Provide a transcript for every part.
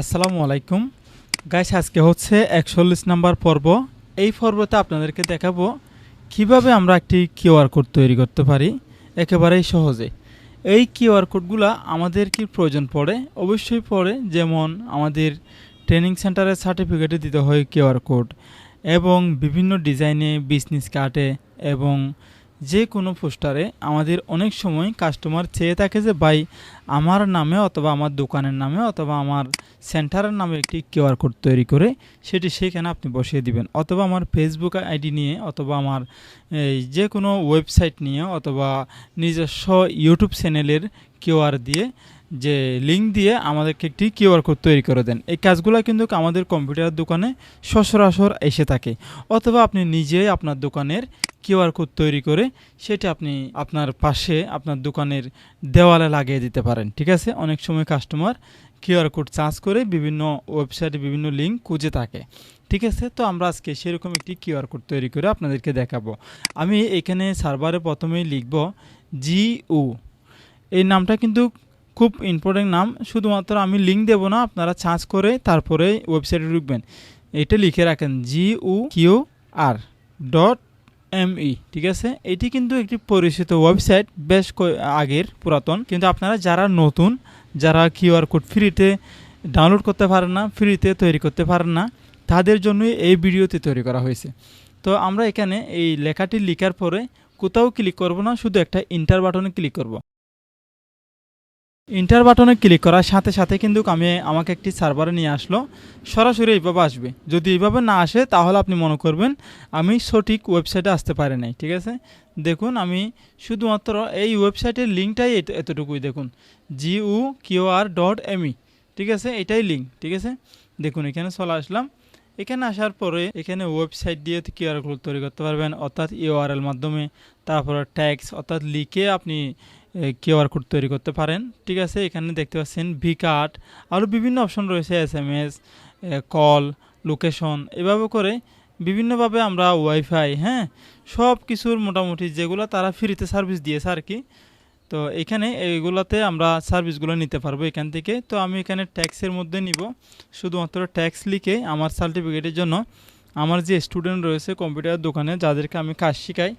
আসসালামু আলাইকুম। গাইস, আজকে হচ্ছে একচল্লিশ নাম্বার পর্ব। এই পর্বতে আপনাদেরকে দেখাবো কীভাবে আমরা একটি কিউআর কোড তৈরি করতে পারি। একেবারেই সহজে। এই কিউআর কোডগুলো আমাদের কি প্রয়োজন পড়ে? অবশ্যই পড়ে, যেমন আমাদের ট্রেনিং সেন্টারের সার্টিফিকেটে দিতে হয় কিউআর কোড এবং বিভিন্ন ডিজাইনে, বিজনেস কার্ডে এবং যে কোনো পোস্টারে আমাদের অনেক সময় কাস্টমার চেয়ে থাকে যে, ভাই, আমার নামে অথবা আমার দোকানের নামে অথবা আমার সেন্টারের নামে একটি কিউআর কোড তৈরি করে সেটি সেখানে আপনি বসিয়ে দিবেন। অথবা আমার ফেসবুক আইডি নিয়ে অথবা আমার যে কোনো ওয়েবসাইট নিয়ে অথবা নিজস্ব ইউটিউব চ্যানেলের কিউআর দিয়ে যে লিঙ্ক দিয়ে আমাদেরকে একটি কিউআর কোড তৈরি করে দেন। এই কাজগুলো কিন্তু আমাদের কম্পিউটার দোকানে সচরাচর এসে থাকে। অথবা আপনি নিজেই আপনার দোকানের কিউআর কোড তৈরি করে সেটা আপনি আপনার পাশে আপনার দোকানের দেওয়ালে লাগিয়ে দিতে পারেন, ঠিক আছে? অনেক সময় কাস্টমার কিউআর কোড চার্জ করে বিভিন্ন ওয়েবসাইটে বিভিন্ন লিঙ্ক খুঁজে থাকে, ঠিক আছে? তো আমরা আজকে সেরকম একটি কিউআর কোড তৈরি করে আপনাদেরকে দেখাবো। আমি এখানে সার্ভারে প্রথমেই লিখব জিউ এই নামটা কিন্তু খুব ইম্পর্টেন্ট নাম। শুধুমাত্র আমি লিঙ্ক দেবো না, আপনারা চার্জ করে তারপরে ওয়েবসাইটে ঢুকবেন। এটা লিখে রাখেন G U Q R dot ME ঠিক আছে? এটি কিন্তু একটি পরিচিত ওয়েবসাইট বেশ আগের পুরাতন। কিন্তু আপনারা যারা নতুন, যারা কিউআর কোড ফ্রিতে ডাউনলোড করতে পারেন না ফ্রিতে তৈরি করতে পারেন না, তাদের জন্যই এই ভিডিওটি তৈরি করা হয়েছে। তো আমরা এখানে এই লেখাটি লেখার পরে কোথাও ক্লিক করব না, শুধু একটা ইন্টার বাটনে ক্লিক করব। ইন্টার বাটনে ক্লিক করার সাথে সাথে কিন্তু আমি আমাকে একটি সার্ভারে নিয়ে আসলো। সরাসরি এইভাবে আসবে। যদি এইভাবে না আসে, তাহলে আপনি মনে করবেন আমি সঠিক ওয়েবসাইটে আসতে পারি নাই, ঠিক আছে? দেখুন, আমি শুধুমাত্র এই ওয়েবসাইটের লিঙ্কটাই এতটুকুই দেখুন। GU Q R dot ME ঠিক আছে? এটাই লিঙ্ক ঠিক আছে? দেখুন, এখানে চলে আসলাম। এখানে আসার পরে এখানে ওয়েবসাইট দিয়ে কিউআর কোড তৈরি করতে পারবেন, অর্থাৎ ইউআরএল মাধ্যমে। তারপরে ট্যাক্স অর্থাৎ লিখে আপনি কিউআর কোড তৈরি করতে পারেন। ঠিক আছে, এখানে দেখতে পাচ্ছেন ভি কার্ড আরও বিভিন্ন অপশন রয়েছে S M S call location এভাবে করে বিভিন্নভাবে আমরা ওয়াইফাই হ্যাঁ সব কিছুর মোটামুটি যেগুলো তারা ফ্রিতে সার্ভিস দিয়েছে আর কি। তো এখানে এইগুলোতে আমরা সার্ভিসগুলো নিতে পারব এখান থেকে। তো আমি এখানে ট্যাক্সের মধ্যে নিব। শুধুমাত্র ট্যাক্স লিখে আমার সার্টিফিকেটের জন্য আমার যে স্টুডেন্ট রয়েছে কম্পিউটার দোকানে, যাদেরকে আমি কাজ শেখাই,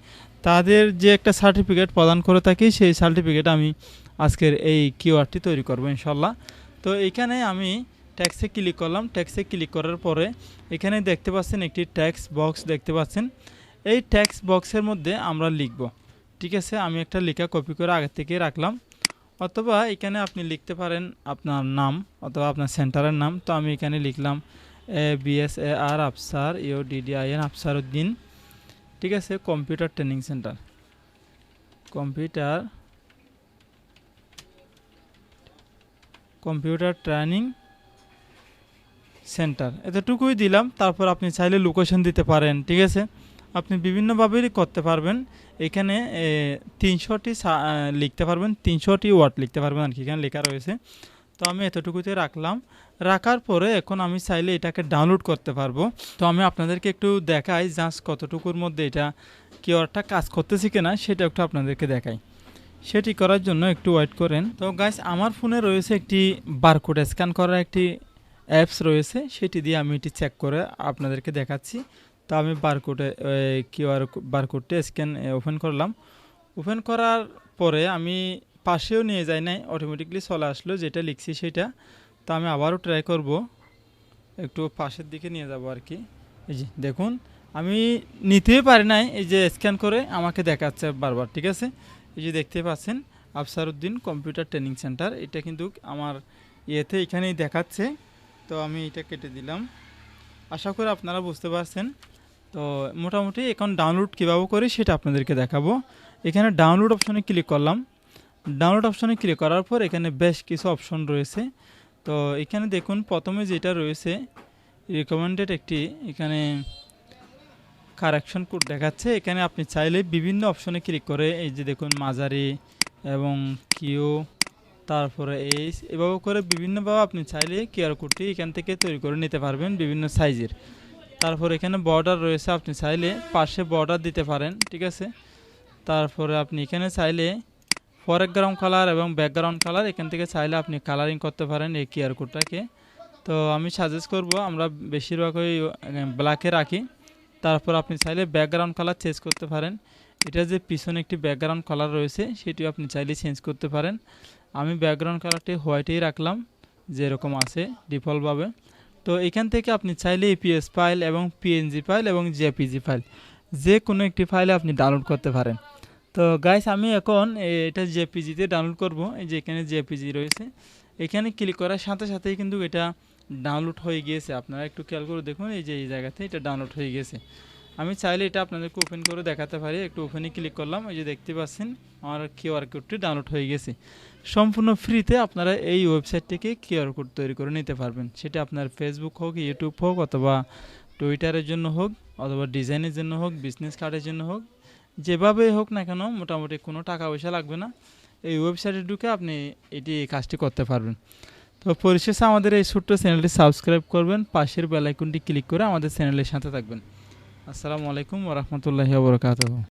তাদের যে একটা সার্টিফিকেট প্রদান করে থাকি, সেই সার্টিফিকেট আমি আজকের এই কিউআরটি তৈরি করব ইনশাল্লাহ। তো এখানে আমি ট্যাক্সে ক্লিক করলাম। ট্যাক্সে ক্লিক করার পরে এখানে দেখতে পাচ্ছেন একটি ট্যাক্স বক্স দেখতে পাচ্ছেন। এই ট্যাক্স বক্সের মধ্যে আমরা লিখব। ঠিক আছে, আমি একটা লেখা কপি করে আগে থেকে রাখলাম। অথবা এখানে আপনি লিখতে পারেন আপনার নাম অথবা আপনার সেন্টারের নাম। তো আমি এখানে লিখলাম A BS A R Afsar U DDIN Afsar Uddin ঠিক আছে computer training centre computer computer training centre এতটুকুই দিলাম তারপর আপনি চাইলে লোকেশন দিতে পারেন ঠিক আছে? আপনি বিভিন্নভাবেই করতে পারবেন। এখানে তিনশোটি লিখতে পারবেন, তিনশোটি ওয়ার্ড লিখতে পারবেন আর কি, এখানে লেখা রয়েছে। তো আমি এতটুকুতে রাখলাম। রাখার পরে এখন আমি চাইলে এটাকে ডাউনলোড করতে পারব। তো আমি আপনাদেরকে একটু দেখাই জাস্ট কতটুকুর মধ্যে এটা কিওয়ার্ডটা কাজ করতেছি কিনা, সেটা একটু আপনাদেরকে দেখাই। সেটি করার জন্য একটু ওয়েট করেন। তো গাইস আমার ফোনে রয়েছে একটি বারকোড স্ক্যান করার একটি অ্যাপস রয়েছে, সেটি দিয়ে আমি এটি চেক করে আপনাদেরকে দেখাচ্ছি। তো আমি বারকোডে কিউআর বারকোডটি স্ক্যান ওপেন করলাম। ওপেন করার পরে আমি পাশেও নিয়ে যায় নাই অটোমেটিকলি চলে আসলো, যেটা লিখছি সেটা। তো আমি আবারও ট্রাই করব, একটু পাশের দিকে নিয়ে যাব আর কি। এই যে, দেখুন, আমি নিতেই পারি নাই, এই যে স্ক্যান করে আমাকে দেখাচ্ছে বারবার, ঠিক আছে? এই যে দেখতে পাচ্ছেন, আফসারউদ্দিন কম্পিউটার ট্রেনিং সেন্টার এটা কিন্তু আমার ইয়েতে এখানেই দেখাচ্ছে। তো আমি এটা কেটে দিলাম। আশা করি আপনারা বুঝতে পারছেন। তো মোটামুটি এখন ডাউনলোড কীভাবে করি সেটা আপনাদেরকে দেখাবো। এখানে ডাউনলোড অপশনে ক্লিক করলাম। ডাউনলোড অপশনে ক্লিক করার পর এখানে বেশ কিছু অপশন রয়েছে। তো এখানে দেখুন, প্রথমে যেটা রয়েছে রিকমেন্ডেড একটি এখানে কারেকশন কোড দেখাচ্ছে। এখানে আপনি চাইলে বিভিন্ন অপশনে ক্লিক করে, এই যে দেখুন, মাঝারি এবং কিউ, তারপরে এইচ এভাবে করে বিভিন্নভাবে আপনি চাইলে কিউআর কোডটি এখান থেকে তৈরি করে নিতে পারবেন বিভিন্ন সাইজের তারপর এখানে বর্ডার রয়েছে, আপনি চাইলে পাশে বর্ডার দিতে পারেন, ঠিক আছে? তারপরে আপনি এখানে চাইলে ফরগ্রাউন্ড কালার এবং ব্যাকগ্রাউন্ড কালার এখান থেকে চাইলে আপনি কালারিং করতে পারেন এই কিউআর কোডটাকে তো আমি সাজেস্ট করব, আমরা বেশিরভাগ ওই ব্ল্যাকে রাখি। তারপর আপনি চাইলে ব্যাকগ্রাউন্ড কালার চেঞ্জ করতে পারেন। এটা যে পিছনে একটি ব্যাকগ্রাউন্ড কালার রয়েছে, সেটিও আপনি চাইলে চেঞ্জ করতে পারেন। আমি ব্যাকগ্রাউন্ড কালারটি হোয়াইটেই রাখলাম, যেরকম আছে ডিফল্টভাবে তো এখান থেকে আপনি চাইলে এপিএস ফাইল এবং পিএনজি ফাইল এবং জেপিজি ফাইল যে কোনো একটি ফাইলে আপনি ডাউনলোড করতে পারেন। তো গাইস আমি এখন এটা জেপিজিতে ডাউনলোড করব, এই যে এখানে জেপিজি রয়েছে। এখানে ক্লিক করার সাথে সাথেই কিন্তু এটা ডাউনলোড হয়ে গিয়েছে। আপনারা একটু খেয়াল করে দেখুন, এই যে এই জায়গাতে এটা ডাউনলোড হয়ে গেছে আমি চাইলে এটা আপনাদেরকে ওপেন করে দেখাতে পারি। একটু ওপেনে ক্লিক করলাম, এই যে দেখতে পাচ্ছেন, আমার কিউআর কোডটি ডাউনলোড হয়ে গেছে সম্পূর্ণ ফ্রিতে আপনারা এই ওয়েবসাইট থেকে কিউআর কোড তৈরি করে নিতে পারবেন। সেটা আপনার ফেসবুক হোক ইউটিউব হোক, অথবা টুইটারের জন্য হোক, অথবা ডিজাইনের জন্য হোক বিজনেস কার্ডের জন্য হোক যেভাবে হোক না কেন, মোটামুটি কোনো টাকা পয়সা লাগবে না। এই ওয়েবসাইটে ঢুকে আপনি এটি এই কাজটি করতে পারবেন। তো পরিশেষে আমাদের এই ছোট্ট চ্যানেলটি সাবস্ক্রাইব করবেন, পাশের বেল আইকনটি ক্লিক করে আমাদের চ্যানেলের সাথে থাকবেন। আসসালামু আলাইকুম ওরহমতুল্লাহি ওবরাকাতুহু